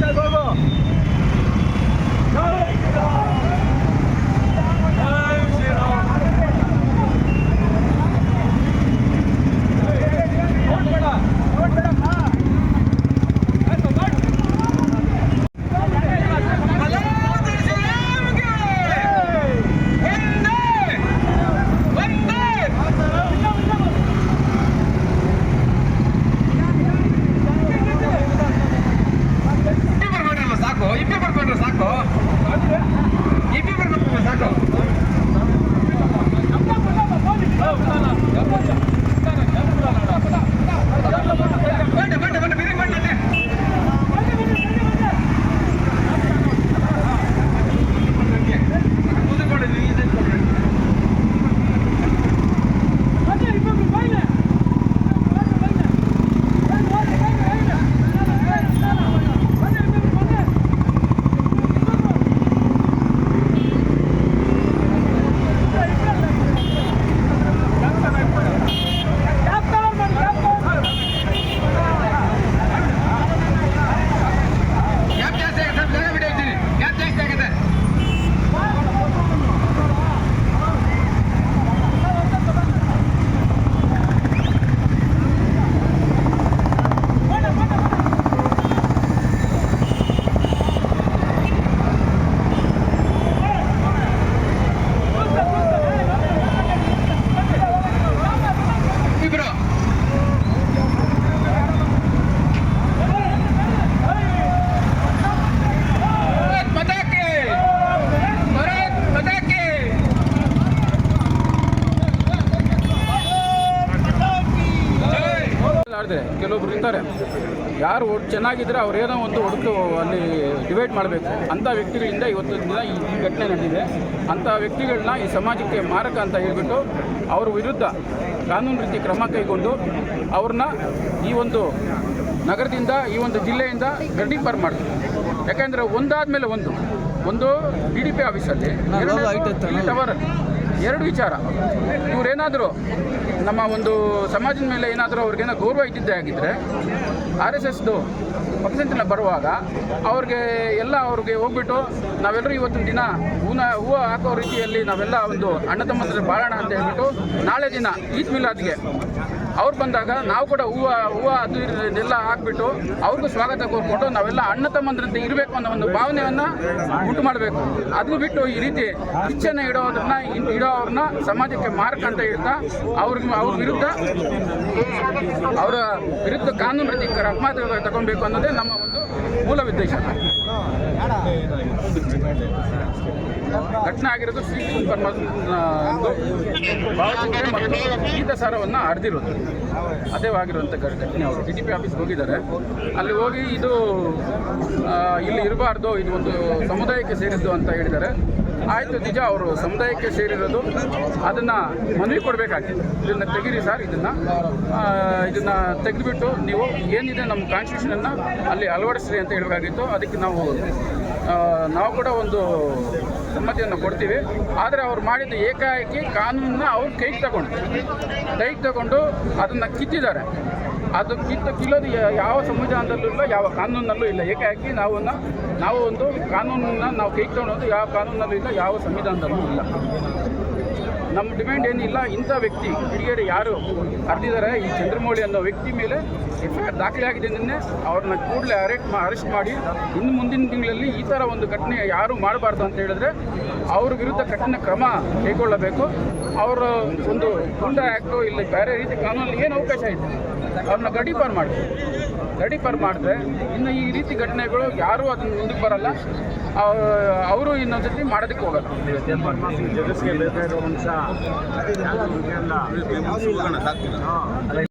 Marshall, go ಆಡಿದೆ ಕೆಲವೊಬ್ರು ಇರ್ತಾರೆ. ಯಾರು ಚೆನ್ನಾಗಿದ್ದರೆ ಚೆನ್ನಾಗಿದ್ರೆ ಅವ್ರೇನೋ ಒಂದು ಹುಡುಕು ಅಲ್ಲಿ ಡಿವೈಡ್ ಮಾಡಬೇಕು. ಅಂಥ ವ್ಯಕ್ತಿಗಳಿಂದ ಇವತ್ತು ದಿನ ಈ ಘಟನೆ ನಡೆದಿದೆ. ಅಂಥ ವ್ಯಕ್ತಿಗಳನ್ನ ಈ ಸಮಾಜಕ್ಕೆ ಮಾರಕ ಅಂತ ಹೇಳ್ಬಿಟ್ಟು ಅವ್ರ ವಿರುದ್ಧ ಕಾನೂನು ರೀತಿ ಕ್ರಮ ಕೈಗೊಂಡು ಅವ್ರನ್ನ ಈ ಒಂದು ನಗರದಿಂದ ಈ ಒಂದು ಜಿಲ್ಲೆಯಿಂದ ಗಡ್ಡಿಗೆ ಪಾರ್ ಮಾಡ್ತೀವಿ ಯಾಕೆಂದರೆ ಒಂದಾದ ಮೇಲೆ ಒಂದು. ಒಂದು ಡಿ ಡಿ ಪಿ ಆಫೀಸಲ್ಲಿ ಟವರ್ ಎರಡು ವಿಚಾರ. ಇವರೇನಾದರೂ ನಮ್ಮ ಒಂದು ಸಮಾಜದ ಮೇಲೆ ಏನಾದರೂ ಅವ್ರಿಗೇನೋ ಗೌರವ ಇದ್ದಿದ್ದೇ ಆಗಿದ್ದರೆ ಆರ್ ಎಸ್ ಎಸ್ದು ಪಕ್ಷದಿಂದ ಬರುವಾಗ ಅವ್ರಿಗೆ ಎಲ್ಲ ಅವ್ರಿಗೆ ಹೋಗ್ಬಿಟ್ಟು ನಾವೆಲ್ಲರೂ ಇವತ್ತಿನ ದಿನ ಹೂನ, ಹೂವು ಹಾಕೋ ರೀತಿಯಲ್ಲಿ ನಾವೆಲ್ಲ ಒಂದು ಅಣ್ಣ ತಮ್ಮಂದ್ರೆ ಬಾಳೋಣ ಅಂತ ಹೇಳ್ಬಿಟ್ಟು ನಾಳೆ ದಿನ ಈದ್ ಮಿಲಾದ್ಗೆ ಅವ್ರು ಬಂದಾಗ ನಾವು ಕೂಡ ಹೂವು ಹೂವು ಅದು ಇದೆಲ್ಲ ಹಾಕ್ಬಿಟ್ಟು ಅವ್ರಿಗೂ ಸ್ವಾಗತ ಕೋರ್ಕೊಂಡು ನಾವೆಲ್ಲ ಅಣ್ಣ ತಮ್ಮಂದ್ರಂತೆ ಇರಬೇಕು ಅನ್ನೋ ಒಂದು ಭಾವನೆಯನ್ನು ಉಂಟು ಮಾಡಬೇಕು. ಅದು ಬಿಟ್ಟು ಈ ರೀತಿ ಕಿಚ್ಚನ್ನು ಇಡೋದನ್ನ, ಇಡೋವ್ರನ್ನ ಸಮಾಜಕ್ಕೆ ಮಾರಕ ಅಂತ ಹೇಳ್ತಾ ಅವ್ರಿಗೆ, ಅವ್ರ ವಿರುದ್ಧ, ಅವರ ವಿರುದ್ಧ ಕಾನೂನು ರೀತಿ ಕ್ರಮ ತಗೊಬೇಕು ಅನ್ನೋದೇ ನಮ್ಮ ಮೂಲ ಉದ್ದೇಶ ಘಟನೆ ಆಗಿರೋದು ಮತ್ತು ಗೀತಸಾರವನ್ನು ಹರಿದಿರೋದು. ಅದೇ ಆಗಿರುವಂಥ ಘಟನೆ ಅವರು. ಡಿ ಟಿ ಪಿ ಆಫೀಸ್ಗೆ ಹೋಗಿದ್ದಾರೆ. ಅಲ್ಲಿ ಹೋಗಿ ಇದು ಇಲ್ಲಿ ಇರಬಾರ್ದು, ಇದು ಒಂದು ಸಮುದಾಯಕ್ಕೆ ಸೇರಿದ್ದು ಅಂತ ಹೇಳಿದ್ದಾರೆ. ಆಯಿತು ನಿಜ ಅವರು ಸಮುದಾಯಕ್ಕೆ ಸೇರಿರೋದು. ಅದನ್ನು ಮನವಿ ಕೊಡಬೇಕಾಗಿದೆ. ಇದನ್ನು ತೆಗೀರಿ ಸರ್, ಇದನ್ನು. ಇದನ್ನು ತೆಗೆದುಬಿಟ್ಟು ನೀವು ಏನಿದೆ ನಮ್ಮ ಕಾನ್ಸ್ಟಿಟ್ಯೂಷನನ್ನು ಅಲ್ಲಿ ಅಳವಡಿಸ್ರಿ ಅಂತ ಹೇಳಬೇಕಾಗಿತ್ತು ಅದಕ್ಕೆ ನಾವು ನಾವು ಕೂಡ ಒಂದು ಸಮ್ಮತಿಯನ್ನು ಕೊಡ್ತೀವಿ. ಆದರೆ ಅವ್ರು ಮಾಡಿದ ಏಕಾಏಕಿ ಕಾನೂನನ್ನ ಅವ್ರು ಕೈಗೆ ತಗೊಂಡು ಕೈಗೆ ತಗೊಂಡು ಅದನ್ನು ಕಿತ್ತಿದ್ದಾರೆ. ಅದು ಕಿಲೋದು ಯಾವ ಸಂವಿಧಾನದಲ್ಲೂ ಇಲ್ಲ, ಯಾವ ಕಾನೂನಲ್ಲೂ ಇಲ್ಲ. ಏಕಾಏಕಿ ನಾವು ನಾವು ಒಂದು ಕಾನೂನನ್ನ ನಾವು ಕೈಕೊಳ್ಳೋದು ಯಾವ ಕಾನೂನಲ್ಲೂ ಇಲ್ಲ, ಯಾವ ಸಂವಿಧಾನದಲ್ಲೂ ಇಲ್ಲ. ನಮ್ಮ ಡಿಮ್ಯಾಂಡ್ ಏನಿಲ್ಲ, ಇಂಥ ವ್ಯಕ್ತಿ ಹಿರಿಯರು ಯಾರು ಕರೆದಿದ್ದಾರೆ ಈ ಚಂದ್ರಮೌಳಿ ಅನ್ನೋ ವ್ಯಕ್ತಿ ಮೇಲೆ ಎಫ್ ಐ ಆರ್ ದಾಖಲೆ ಆಗಿದೆ ನಿನ್ನೆ, ಅವ್ರನ್ನ ಕೂಡಲೇ ಅರೆಸ್ಟ್ ಮಾ ಅರೆಸ್ಟ್ ಮಾಡಿ, ಇನ್ನು ಮುಂದಿನ ತಿಂಗಳಲ್ಲಿ ಈ ಥರ ಒಂದು ಘಟನೆ ಯಾರು ಮಾಡಬಾರ್ದು ಅಂತ ಹೇಳಿದ್ರೆ, ಅವ್ರ ವಿರುದ್ಧ ಕಠಿಣ ಕ್ರಮ ಕೈಗೊಳ್ಳಬೇಕು. ಅವರ ಒಂದು ಗುಂಡ ಆ್ಯಕ್ಟು ಇಲ್ಲಿ, ಬೇರೆ ರೀತಿ ಕಾನೂನಲ್ಲಿ ಏನು ಅವಕಾಶ ಇದೆ? ಅವ್ರನ್ನ ಗಡೀಪಾರು ಮಾಡಿದ್ರು. ಗಡೀಪಾರು ಮಾಡಿದ್ರೆ ಇನ್ನು ಈ ರೀತಿ ಘಟನೆಗಳು ಯಾರೂ ಅದನ್ನ ಮುಂದಕ್ಕೆ ಬರಲ್ಲ. ಅವರು ಇನ್ನೊಂದ್ಸತಿ ಮಾಡೋದಕ್ಕೆ ಹೋಗಲ್ಲ. ಜಗತ್ತಿಗೆ